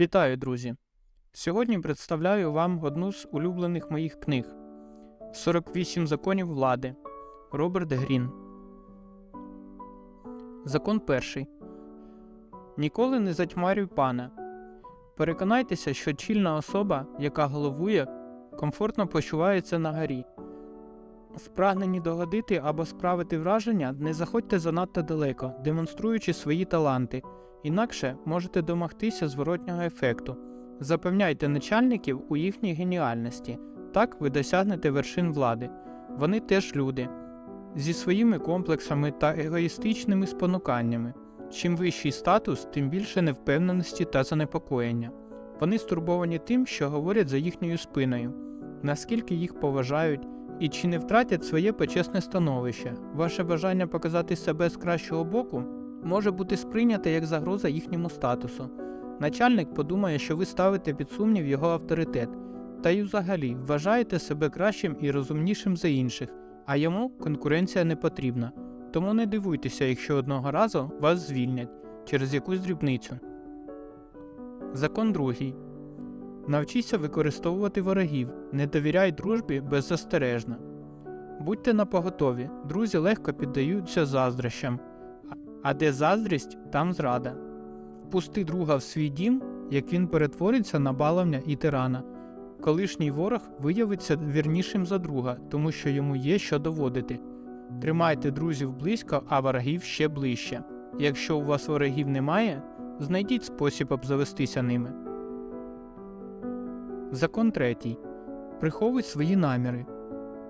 Вітаю, друзі! Сьогодні представляю вам одну з улюблених моїх книг 48 законів влади Роберт Грін. Закон перший. Ніколи не затьмарюй пана. Переконайтеся, що чільна особа, яка головує, комфортно почувається на горі. Спрагнені догодити або справити враження, не заходьте занадто далеко, демонструючи свої таланти. Інакше можете домогтися зворотнього ефекту. Запевняйте начальників у їхній геніальності. Так ви досягнете вершин влади. Вони теж люди зі своїми комплексами та егоїстичними спонуканнями. Чим вищий статус, тим більше невпевненості та занепокоєння. Вони стурбовані тим, що говорять за їхньою спиною, наскільки їх поважають і чи не втратять своє почесне становище. Ваше бажання показати себе з кращого боку може бути сприйняте як загроза їхньому статусу. Начальник подумає, що ви ставите під сумнів його авторитет, та й взагалі вважаєте себе кращим і розумнішим за інших, а йому конкуренція не потрібна. Тому не дивуйтеся, якщо одного разу вас звільнять через якусь дрібницю. Закон другий. Навчіться використовувати ворогів, не довіряй дружбі беззастережно. Будьте напоготові, друзі легко піддаються заздрощам, а де заздрість, там зрада. Впусти друга в свій дім, як він перетвориться на баловня і тирана. Колишній ворог виявиться вірнішим за друга, тому що йому є що доводити. Тримайте друзів близько, а ворогів ще ближче. Якщо у вас ворогів немає, знайдіть спосіб обзавестися ними. Закон третій. Приховуй свої наміри.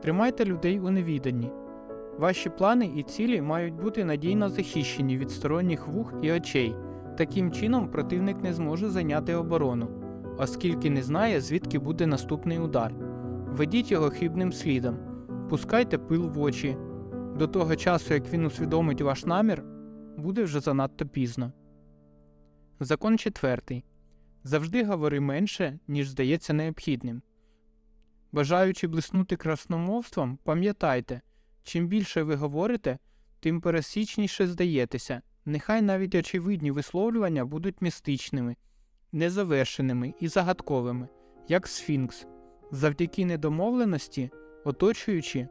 Тримайте людей у невіданні. Ваші плани і цілі мають бути надійно захищені від сторонніх вух і очей. Таким чином противник не зможе зайняти оборону, оскільки не знає, звідки буде наступний удар. Ведіть його хибним слідом, пускайте пил в очі. До того часу, як він усвідомить ваш намір, буде вже занадто пізно. Закон четвертий. Завжди говори менше, ніж здається необхідним. Бажаючи блиснути красномовством, пам'ятайте, чим більше ви говорите, тим пересічніше здаєтеся. Нехай навіть очевидні висловлювання будуть містичними, незавершеними і загадковими, як сфінкс. Завдяки недомовленості, оточуючи,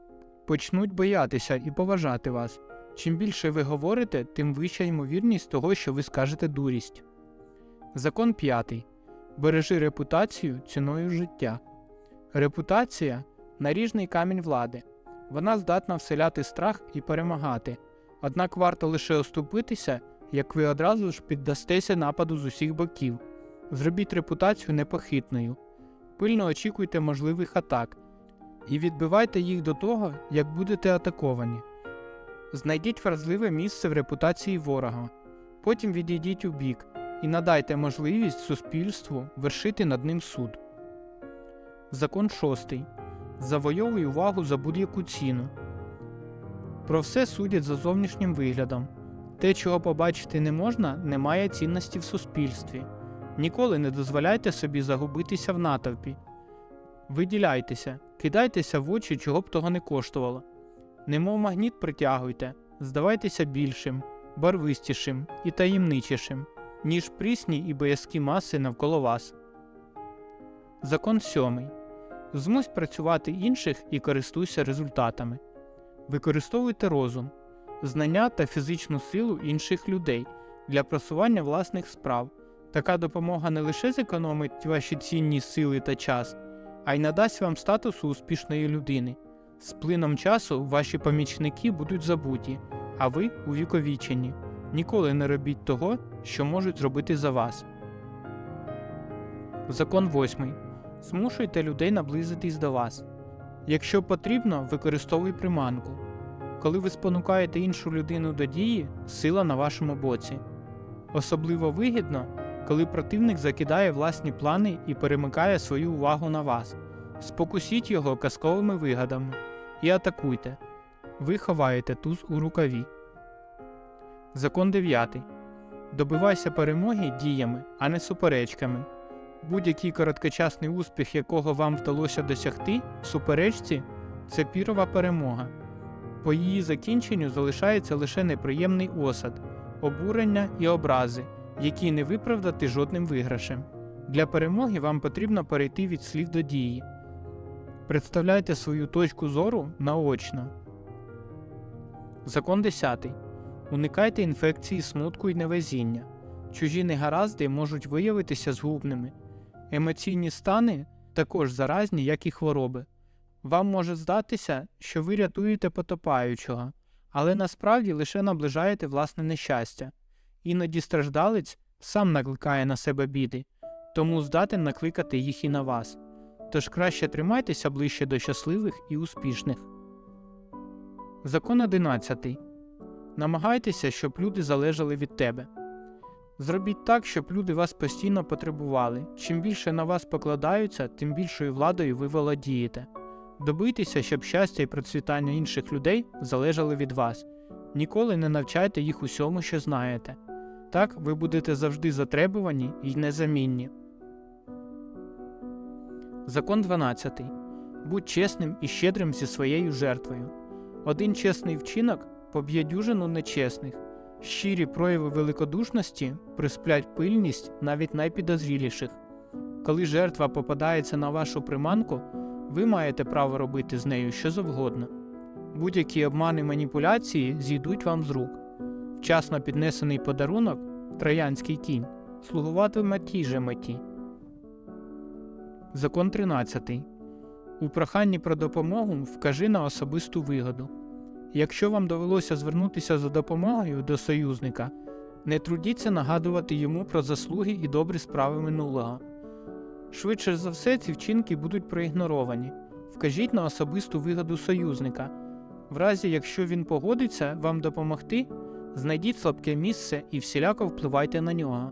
почнуть боятися і поважати вас. Чим більше ви говорите, тим вища ймовірність того, що ви скажете дурість. Закон п'ятий. Бережи репутацію ціною життя. Репутація наріжний камінь влади. Вона здатна вселяти страх і перемагати. Однак варто лише оступитися, як ви одразу ж піддастеся нападу з усіх боків. Зробіть репутацію непохитною. Пильно очікуйте можливих атак і відбивайте їх до того, як будете атаковані. Знайдіть вразливе місце в репутації ворога, потім відійдіть у бік і надайте можливість суспільству вершити над ним суд. Закон шостий. Завойовуй увагу за будь-яку ціну. Про все судять за зовнішнім виглядом. Те, чого побачити не можна, не має цінності в суспільстві. Ніколи не дозволяйте собі загубитися в натовпі. Виділяйтеся, кидайтеся в очі, чого б того не коштувало. Немов магніт притягуйте, здавайтеся більшим, барвистішим і таємничішим, ніж прісні і боязкі маси навколо вас. Закон сьомий. Змусь працювати інших і користуйся результатами. Використовуйте розум, знання та фізичну силу інших людей для просування власних справ. Така допомога не лише зекономить ваші цінні сили та час, а й надасть вам статусу успішної людини. З плином часу ваші помічники будуть забуті, а ви увіковічені. Ніколи не робіть того, що можуть зробити за вас. Закон 8. Змушуйте людей наблизитись до вас. Якщо потрібно, використовуй приманку. Коли ви спонукаєте іншу людину до дії, сила на вашому боці. Особливо вигідно, коли противник закидає власні плани і перемикає свою увагу на вас. Спокусіть його казковими вигадами і атакуйте. Ви ховаєте туз у рукаві. Закон 9. Добивайся перемоги діями, а не суперечками. Будь-який короткочасний успіх, якого вам вдалося досягти, в суперечці це пірова перемога. По її закінченню залишається лише неприємний осад, обурення і образи, які не виправдати жодним виграшем. Для перемоги вам потрібно перейти від слів до дії. Представляйте свою точку зору наочно. Закон 10. Уникайте інфекції смутку і невезіння. Чужі негаразди можуть виявитися згубними. Емоційні стани також заразні, як і хвороби. Вам може здатися, що ви рятуєте потопаючого, але насправді лише наближаєте власне нещастя. Іноді страждалець сам накликає на себе біди, тому здатен накликати їх і на вас. Тож краще тримайтеся ближче до щасливих і успішних. Закон 11. Намагайтеся, щоб люди залежали від тебе. Зробіть так, щоб люди вас постійно потребували. Чим більше на вас покладаються, тим більшою владою ви володієте. Добийтеся, щоб щастя і процвітання інших людей залежали від вас. Ніколи не навчайте їх усьому, що знаєте. Так ви будете завжди затребувані і незамінні. Закон 12. Будь чесним і щедрим зі своєю жертвою. Один чесний вчинок поб'є дюжину нечесних. Щирі прояви великодушності присплять пильність навіть найпідозріліших. Коли жертва попадається на вашу приманку, ви маєте право робити з нею що завгодно. Будь-які обмани маніпуляції зійдуть вам з рук. Вчасно піднесений подарунок, троянський кінь, слугуватиме тій же меті. Закон 13. У проханні про допомогу вкажи на особисту вигоду. Якщо вам довелося звернутися за допомогою до союзника, не трудіться нагадувати йому про заслуги і добрі справи минулого. Швидше за все, ці вчинки будуть проігноровані. Вкажіть на особисту вигоду союзника. В разі, якщо він погодиться вам допомогти, знайдіть слабке місце і всіляко впливайте на нього.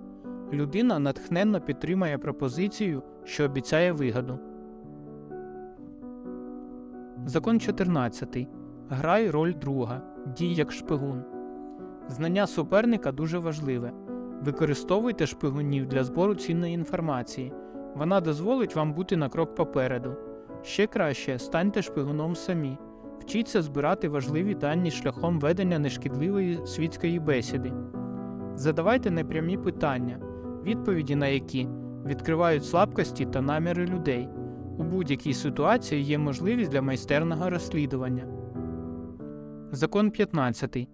Людина натхненно підтримає пропозицію, що обіцяє вигоду. Закон 14. Грай роль друга. Дій як шпигун. Знання суперника дуже важливе. Використовуйте шпигунів для збору цінної інформації. Вона дозволить вам бути на крок попереду. Ще краще станьте шпигуном самі. Вчіться збирати важливі дані шляхом ведення нешкідливої світської бесіди. Задавайте непрямі питання, відповіді на які відкривають слабкості та наміри людей. У будь-якій ситуації є можливість для майстерного розслідування. Закон 15.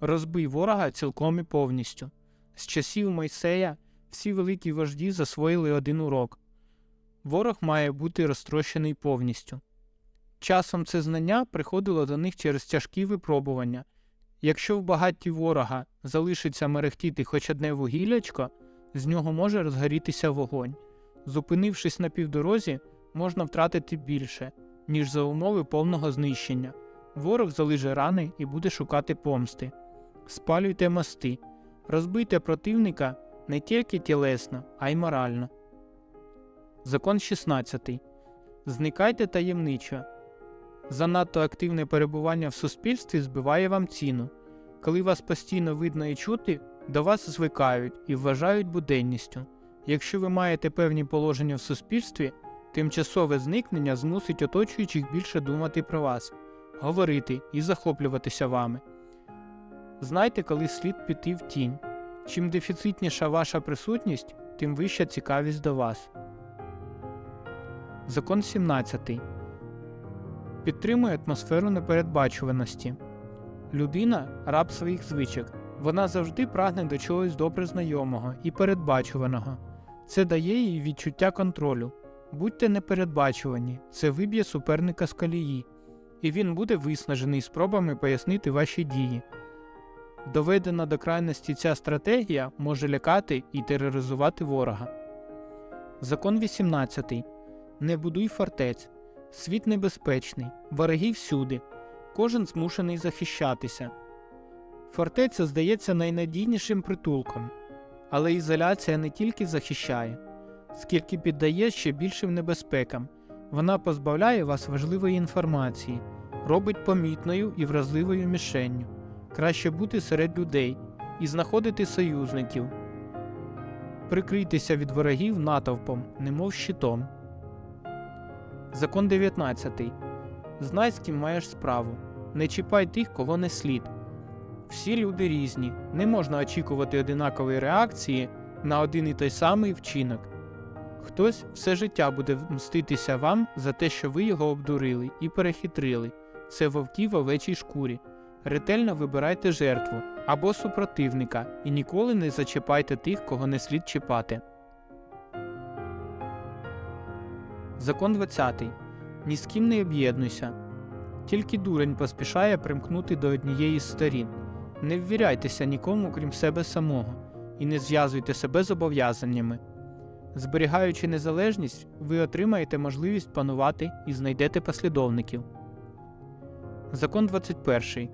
Розбий ворога цілком і повністю. З часів Мойсея всі великі вожді засвоїли один урок ворог має бути розтрощений повністю. Часом це знання приходило до них через тяжкі випробування. Якщо в багатті ворога залишиться мерехтіти хоч одне вугіллячко, з нього може розгорітися вогонь. Зупинившись на півдорозі, можна втратити більше, ніж за умови повного знищення. Ворог залиже рани і буде шукати помсти. Спалюйте мости, розбийте противника не тільки тілесно, а й морально. Закон 16. Зникайте таємничо. Занадто активне перебування в суспільстві збиває вам ціну. Коли вас постійно видно і чути, до вас звикають і вважають буденністю. Якщо ви маєте певні положення в суспільстві, тимчасове зникнення змусить оточуючих більше думати про вас, говорити і захоплюватися вами. Знайте, коли слід піти в тінь. Чим дефіцитніша ваша присутність, тим вища цікавість до вас. Закон 17. Підтримує атмосферу непередбачуваності. Людина раб своїх звичок. Вона завжди прагне до чогось добре знайомого і передбачуваного. Це дає їй відчуття контролю. Будьте непередбачувані, це виб'є суперника з колії, і він буде виснажений спробами пояснити ваші дії. Доведена до крайності ця стратегія може лякати і тероризувати ворога. Закон 18. Не будуй фортець. Світ небезпечний, вороги всюди, кожен змушений захищатися. Фортеця здається найнадійнішим притулком, але ізоляція не тільки захищає, скільки піддає ще більшим небезпекам, вона позбавляє вас важливої інформації, робить помітною і вразливою мішенню. Краще бути серед людей і знаходити союзників, прикрийтеся від ворогів натовпом, немов щитом. Закон 19. Знай, з ким маєш справу. Не чіпай тих, кого не слід. Всі люди різні, не можна очікувати одинакової реакції на один і той самий вчинок. Хтось все життя буде мститися вам за те, що ви його обдурили і перехитрили. Це вовки в овечій шкурі. Ретельно вибирайте жертву або супротивника і ніколи не зачіпайте тих, кого не слід чіпати. Закон 20. Ні з ким не об'єднуйся. Тільки дурень поспішає примкнути до однієї з сторін. Не ввіряйтеся нікому, крім себе самого, і не зв'язуйте себе зобов'язаннями. Зберігаючи незалежність, ви отримаєте можливість панувати і знайдете послідовників. Закон 21.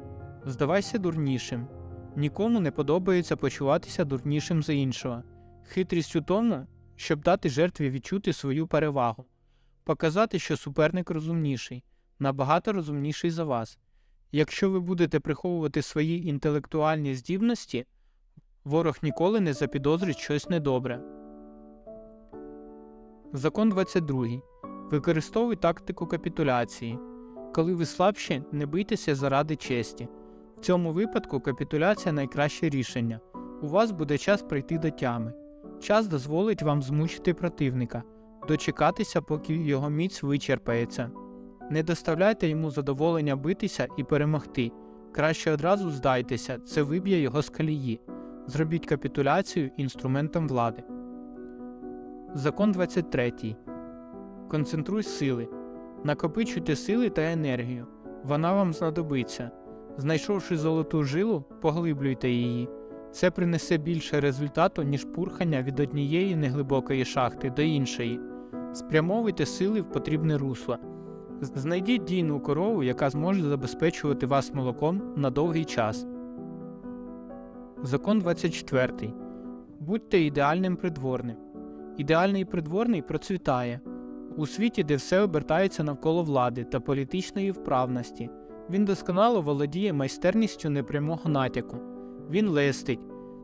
Здавайся дурнішим. Нікому не подобається почуватися дурнішим за іншого. Хитрість у тому, щоб дати жертві відчути свою перевагу, показати, що суперник розумніший, набагато розумніший за вас. Якщо ви будете приховувати свої інтелектуальні здібності, ворог ніколи не запідозрить щось недобре. Закон 22. Використовуй тактику капітуляції. Коли ви слабші, не бийтеся заради честі. В цьому випадку капітуляція найкраще рішення. У вас буде час прийти до тями. Час дозволить вам змучити противника, дочекатися, поки його міць вичерпається. Не доставляйте йому задоволення битися і перемогти. Краще одразу здайтеся, це виб'є його з колії. Зробіть капітуляцію інструментом влади. Закон 23. Концентруй сили. Накопичуйте сили та енергію. Вона вам знадобиться. Знайшовши золоту жилу, поглиблюйте її. Це принесе більше результату, ніж пурхання від однієї неглибокої шахти до іншої. Спрямовуйте сили в потрібне русло. Знайдіть дійну корову, яка зможе забезпечувати вас молоком на довгий час. Закон 24. Будьте ідеальним придворним. Ідеальний придворний процвітає. У світі, де все обертається навколо влади та політичної вправності, він досконало володіє майстерністю непрямого натяку. Він лестить,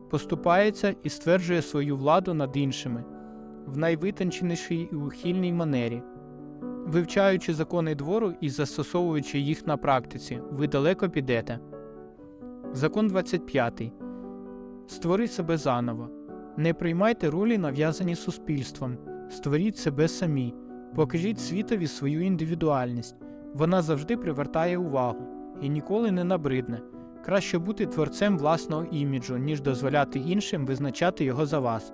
поступається і стверджує свою владу над іншими в найвитонченішій і ухильній манері. Вивчаючи закони двору і застосовуючи їх на практиці, ви далеко підете. Закон 25. Створи себе заново. Не приймайте ролі, нав'язані суспільством. Створіть себе самі. Покажіть світові свою індивідуальність. Вона завжди привертає увагу і ніколи не набридне. Краще бути творцем власного іміджу, ніж дозволяти іншим визначати його за вас.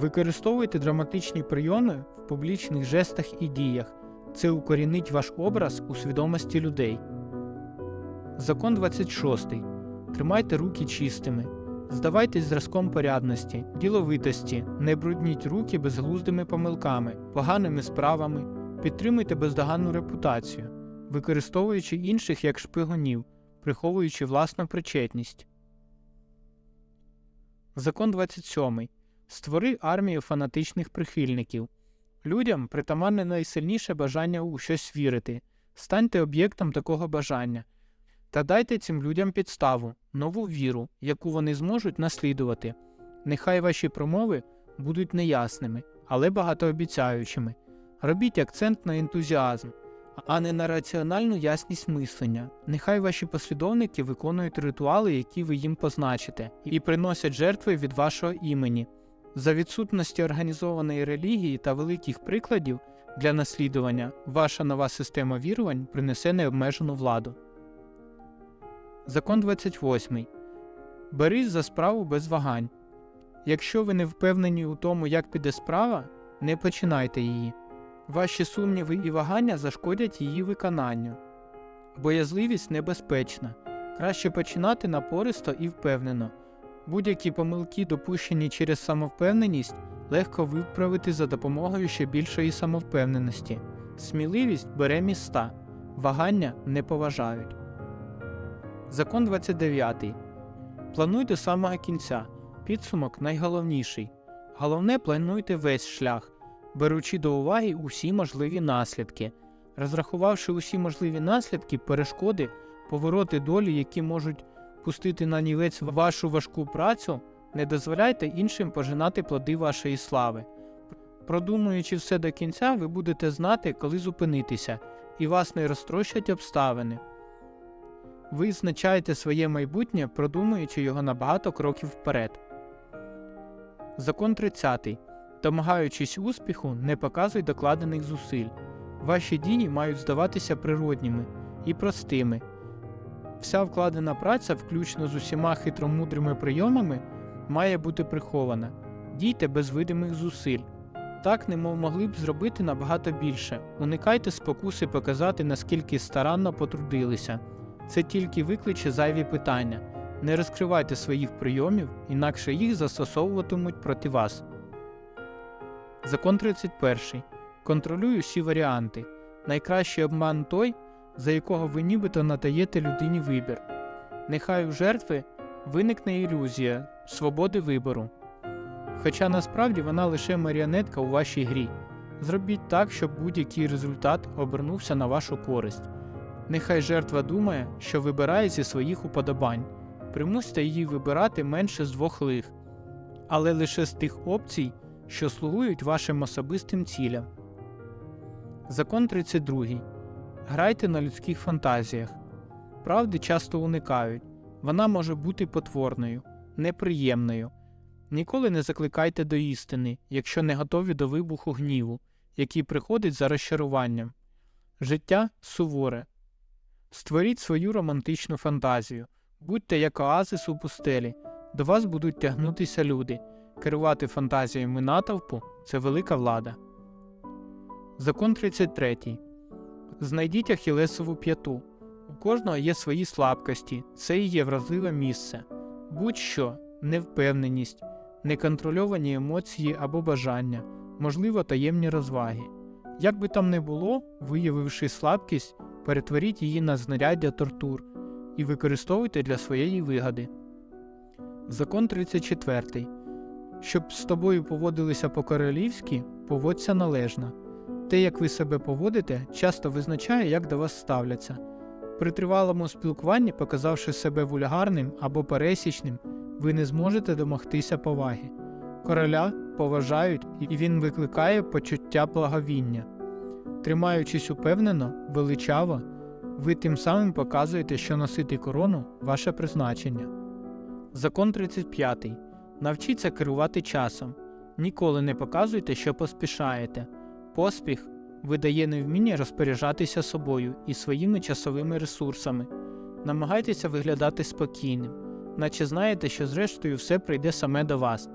Використовуйте драматичні прийоми в публічних жестах і діях. Це укорінить ваш образ у свідомості людей. Закон 26. Тримайте руки чистими. Здавайтесь зразком порядності, діловитості, не брудніть руки безглуздими помилками, поганими справами, підтримуйте бездоганну репутацію, використовуючи інших як шпигунів, приховуючи власну причетність. Закон 27. Створи армію фанатичних прихильників. Людям притаманне найсильніше бажання у щось вірити. Станьте об'єктом такого бажання та дайте цим людям підставу, нову віру, яку вони зможуть наслідувати. Нехай ваші промови будуть неясними, але багатообіцяючими. Робіть акцент на ентузіазм, а не на раціональну ясність мислення. Нехай ваші послідовники виконують ритуали, які ви їм позначите, і приносять жертви від вашого імені. За відсутності організованої релігії та великих прикладів для наслідування ваша нова система вірувань принесе необмежену владу. Закон 28. Берись за справу без вагань. Якщо ви не впевнені у тому, як піде справа, не починайте її. Ваші сумніви і вагання зашкодять її виконанню. Боязливість небезпечна. Краще починати напористо і впевнено. Будь-які помилки, допущені через самовпевненість, легко виправити за допомогою ще більшої самовпевненості. Сміливість бере міста, вагання не поважають. Закон 29. Плануй до самого кінця. Підсумок найголовніший. Головне плануйте весь шлях, беручи до уваги усі можливі наслідки. Розрахувавши усі можливі наслідки, перешкоди, повороти долі, які можуть пустити на нівець вашу важку працю, не дозволяйте іншим пожинати плоди вашої слави. Продумуючи все до кінця, ви будете знати, коли зупинитися, і вас не розтрощать обставини. Ви визначаєте своє майбутнє, продумуючи його на багато кроків вперед. Закон 30. Домагаючись успіху, не показуй докладених зусиль. Ваші дії мають здаватися природніми і простими. Вся вкладена праця, включно з усіма хитромудрими прийомами, має бути прихована. Дійте без видимих зусиль. Так, немов могли б зробити набагато більше. Уникайте спокуси показати, наскільки старанно потрудилися. Це тільки викличе зайві питання. Не розкривайте своїх прийомів, інакше їх застосовуватимуть проти вас. Закон 31. Контролюй усі варіанти. Найкращий обман той, за якого ви нібито надаєте людині вибір. Нехай у жертви виникне ілюзія свободи вибору. Хоча насправді вона лише маріонетка у вашій грі. Зробіть так, щоб будь-який результат обернувся на вашу користь. Нехай жертва думає, що вибирає зі своїх уподобань. Примусьте її вибирати менше з двох лих, але лише з тих опцій, що слугують вашим особистим цілям. Закон 32. Грайте на людських фантазіях. Правди часто уникають. Вона може бути потворною, неприємною. Ніколи не закликайте до істини, якщо не готові до вибуху гніву, який приходить за розчаруванням. Життя суворе. Створіть свою романтичну фантазію. Будьте як оазис у пустелі, до вас будуть тягнутися люди. Керувати фантазіями натовпу це велика влада. Закон 33. Знайдіть ахілесову п'яту. У кожного є свої слабкості, це і є вразливе місце. Будь-що, невпевненість, неконтрольовані емоції або бажання, можливо, таємні розваги. Як би там не було, виявивши слабкість, перетворіть її на знаряддя тортур і використовуйте для своєї вигоди. Закон 34. Щоб з тобою поводилися по-королівськи, поводься належно. Те, як ви себе поводите, часто визначає, як до вас ставляться. При тривалому спілкуванні, показавши себе вульгарним або пересічним, ви не зможете домогтися поваги. Короля поважають і він викликає почуття благовіння. Тримаючись упевнено, величаво, ви тим самим показуєте, що носити корону ваше призначення. Закон 35. Навчіться керувати часом. Ніколи не показуйте, що поспішаєте. Поспіх видає невміння розпоряджатися собою і своїми часовими ресурсами. Намагайтеся виглядати спокійним, наче знаєте, що зрештою все прийде саме до вас.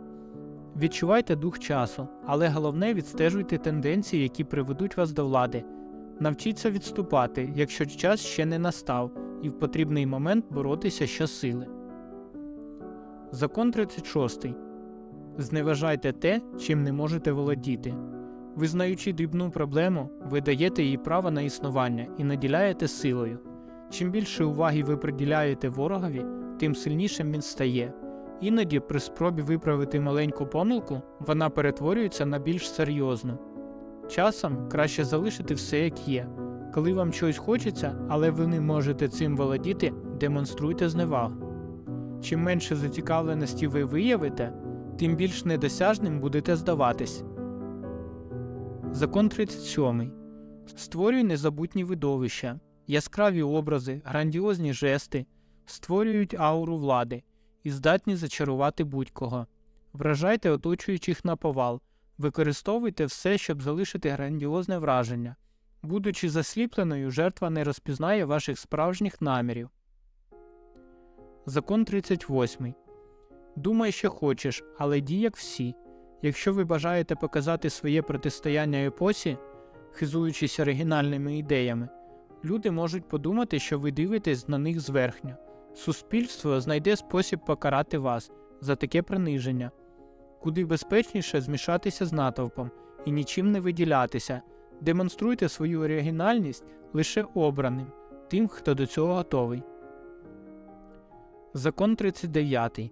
Відчувайте дух часу, але головне відстежуйте тенденції, які приведуть вас до влади. Навчіться відступати, якщо час ще не настав, і в потрібний момент боротися щосили. Закон 36. Зневажайте те, чим не можете володіти. Визнаючи дрібну проблему, ви даєте їй право на існування і наділяєте силою. Чим більше уваги ви приділяєте ворогові, тим сильнішим він стає. Іноді, при спробі виправити маленьку помилку, вона перетворюється на більш серйозну. Часом краще залишити все як є. Коли вам щось хочеться, але ви не можете цим володіти, демонструйте зневагу. Чим менше зацікавленості ви виявите, тим більш недосяжним будете здаватись. Закон 37. Створюй незабутні видовища, яскраві образи, грандіозні жести, створюють ауру влади і здатні зачарувати будь-кого. Вражайте оточуючих на повал, використовуйте все, щоб залишити грандіозне враження. Будучи засліпленою, жертва не розпізнає ваших справжніх намірів. Закон 38. Думай, що хочеш, але дій як всі. Якщо ви бажаєте показати своє протистояння епосі, хизуючись оригінальними ідеями, люди можуть подумати, що ви дивитесь на них зверхньо. Суспільство знайде спосіб покарати вас за таке приниження, куди безпечніше змішатися з натовпом і нічим не виділятися, демонструйте свою оригінальність лише обраним, тим, хто до цього готовий. Закон 39.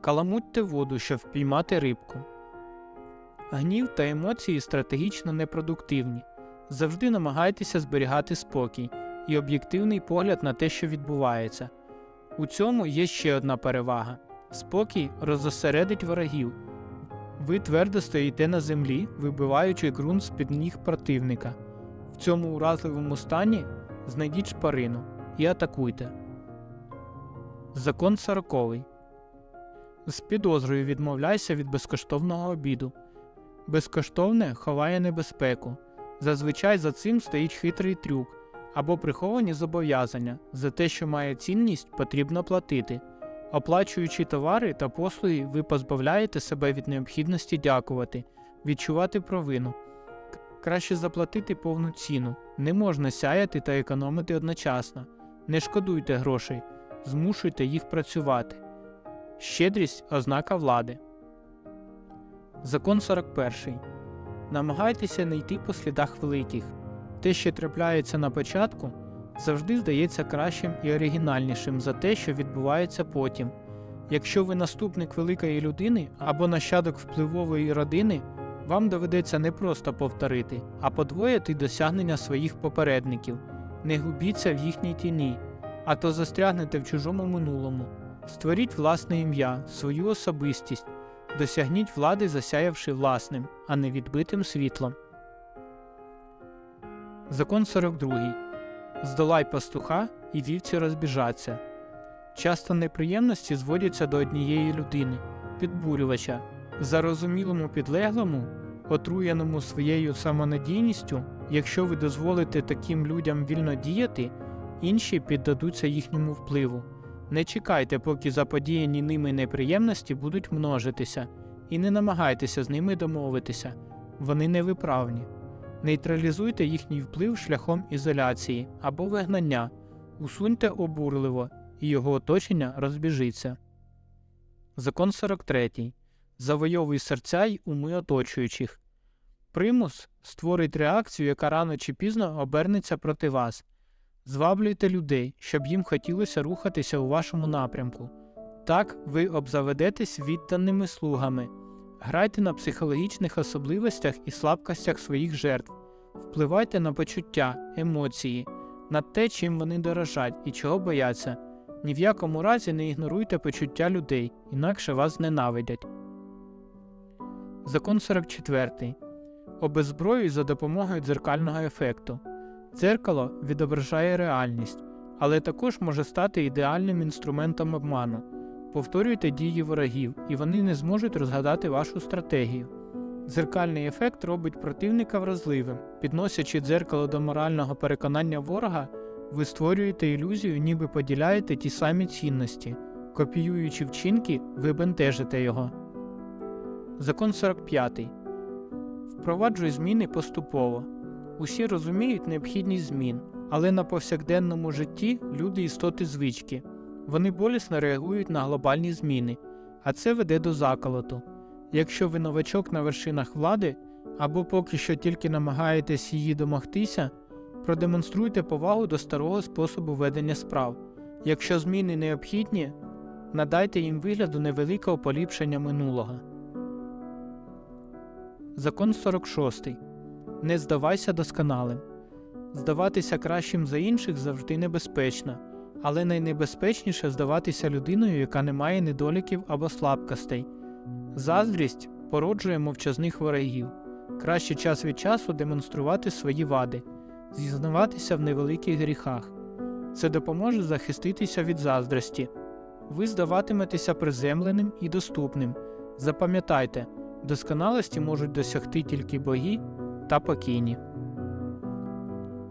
Каламутьте воду, щоб впіймати рибку. Гнів та емоції стратегічно непродуктивні. Завжди намагайтеся зберігати спокій і об'єктивний погляд на те, що відбувається. У цьому є ще одна перевага спокій розосередить ворогів. Ви твердо стоїте на землі, вибиваючи ґрунт з під ніг противника. В цьому уразливому стані знайдіть шпарину і атакуйте. Закон сороковий. З підозрою відмовляйся від безкоштовного обіду. Безкоштовне ховає небезпеку. Зазвичай за цим стоїть хитрий трюк або приховані зобов'язання. За те, що має цінність, потрібно платити. Оплачуючи товари та послуги, ви позбавляєте себе від необхідності дякувати, відчувати провину. Краще заплатити повну ціну. Не можна сяяти та економити одночасно. Не шкодуйте грошей, змушуйте їх працювати. Щедрість ознака влади. Закон 41. Намагайтеся не йти по слідах великих. Те, що трапляється на початку, завжди здається кращим і оригінальнішим за те, що відбувається потім. Якщо ви наступник великої людини або нащадок впливової родини, вам доведеться не просто повторити, а подвоїти досягнення своїх попередників. Не губіться в їхній тіні, а то застрягнете в чужому минулому. Створіть власне ім'я, свою особистість, досягніть влади, засяявши власним, а не відбитим світлом. Закон 42. Здолай пастуха, і вівці розбіжаться. Часто неприємності зводяться до однієї людини, підбурювача, зарозумілому підлеглому, отруєному своєю самонадійністю, якщо ви дозволите таким людям вільно діяти, інші піддадуться їхньому впливу. Не чекайте, поки заподіяні ними неприємності будуть множитися, і не намагайтеся з ними домовитися, вони невиправні. Нейтралізуйте їхній вплив шляхом ізоляції або вигнання, усуньте обурливо, і його оточення розбіжиться. Закон 43. Завойовуй серця й уми оточуючих. Примус створить реакцію, яка рано чи пізно обернеться проти вас. Зваблюйте людей, щоб їм хотілося рухатися у вашому напрямку. Так ви обзаведетесь відданими слугами. Грайте на психологічних особливостях і слабкостях своїх жертв, впливайте на почуття, емоції, на те, чим вони дорожать і чого бояться. Ні в якому разі не ігноруйте почуття людей, інакше вас зненавидять. Закон 44. Обезброюй за допомогою дзеркального ефекту. Дзеркало відображає реальність, але також може стати ідеальним інструментом обману. Повторюйте дії ворогів, і вони не зможуть розгадати вашу стратегію. Дзеркальний ефект робить противника вразливим. Підносячи дзеркало до морального переконання ворога, ви створюєте ілюзію, ніби поділяєте ті самі цінності. Копіюючи вчинки, ви бентежите його. Закон 45. Впроваджуй зміни поступово. Усі розуміють необхідність змін, але на повсякденному житті люди істоти звички. Вони болісно реагують на глобальні зміни, а це веде до заколоту. Якщо ви новачок на вершинах влади або поки що тільки намагаєтесь її домогтися, продемонструйте повагу до старого способу ведення справ. Якщо зміни необхідні, надайте їм вигляду невеликого поліпшення минулого. Закон 46. Не здавайся досконалим. Здаватися кращим за інших завжди небезпечно, але найнебезпечніше здаватися людиною, яка не має недоліків або слабкостей. Заздрість породжує мовчазних ворогів. Краще час від часу демонструвати свої вади, зізнаватися в невеликих гріхах. Це допоможе захиститися від заздрості. Ви здаватиметеся приземленим і доступним. Запам'ятайте, досконалості можуть досягти тільки боги та покійні.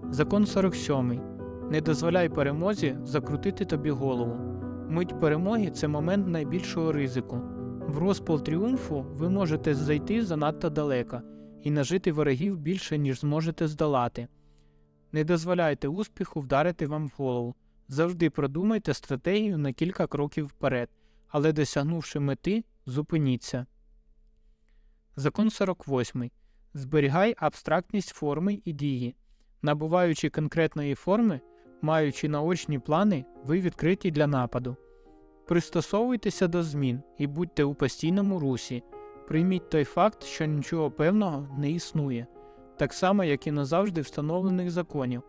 Закон 47. Не дозволяй перемозі закрутити тобі голову. Мить перемоги це момент найбільшого ризику. В розпал тріумфу ви можете зайти занадто далеко і нажити ворогів більше, ніж зможете здолати. Не дозволяйте успіху вдарити вам в голову. Завжди продумайте стратегію на кілька кроків вперед, але досягнувши мети, зупиніться. Закон 48. Зберігай абстрактність форми і дії. Набуваючи конкретної форми, маючи наочні плани, ви відкриті для нападу. Пристосовуйтеся до змін і будьте у постійному русі. Прийміть той факт, що нічого певного не існує, так само, як і назавжди встановлених законів.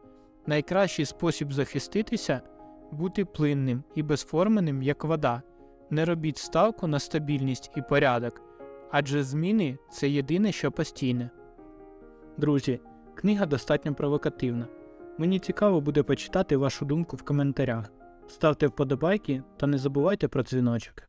Найкращий спосіб захиститися бути плинним і безформеним, як вода. Не робіть ставку на стабільність і порядок, адже зміни це єдине, що постійне. Друзі, книга достатньо провокативна. Мені цікаво буде почитати вашу думку в коментарях. Ставте вподобайки та не забувайте про дзвіночок.